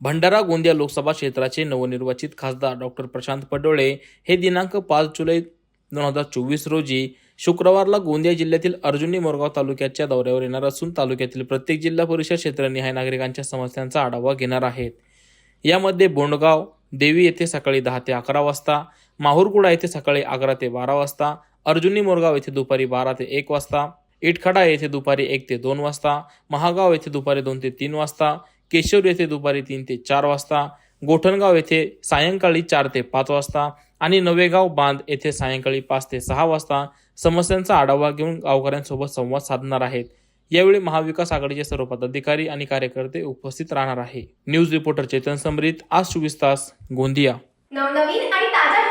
भंडारा गोंदिया लोकसभा क्षेत्राचे नवनिर्वाचित खासदार डॉक्टर प्रशांत पडोळे हे दिनांक पाच जुलै दोन हजार चोवीस रोजी शुक्रवारला गोंदिया जिल्ह्यातील अर्जुनी मोरगाव तालुक्याच्या दौऱ्यावर येणार असून तालुक्यातील प्रत्येक जिल्हा परिषद क्षेत्रनिहाय नागरिकांच्या समस्यांचा आढावा घेणार आहेत. यामध्ये बोंडगाव देवी येथे सकाळी दहा ते अकरा वाजता माहूरकुडा येथे सकाळी अकरा ते बारा वाजता अर्जुनी मोरगाव येथे दुपारी बारा ते एक वाजता इटखडा येथे दुपारी एक ते दोन वाजता महागाव येथे दुपारी दोन ते तीन वाजता केशव येथे दुपारी तीन ते चार वाजता गोठणगाव येथे सायंकाळी चार ते पाच वाजता आणि नवेगाव बांध येथे सायंकाळी पाच ते सहा वाजता समस्यांचा आढावा घेऊन गावकऱ्यांसोबत संवाद साधणार आहेत. यावेळी महाविकास आघाडीचे सर्व पदाधिकारी आणि कार्यकर्ते उपस्थित राहणार आहे. न्यूज रिपोर्टर चेतन समरीत आज चोवीस तास गोंदिया. नवनवीन आणि ताज्या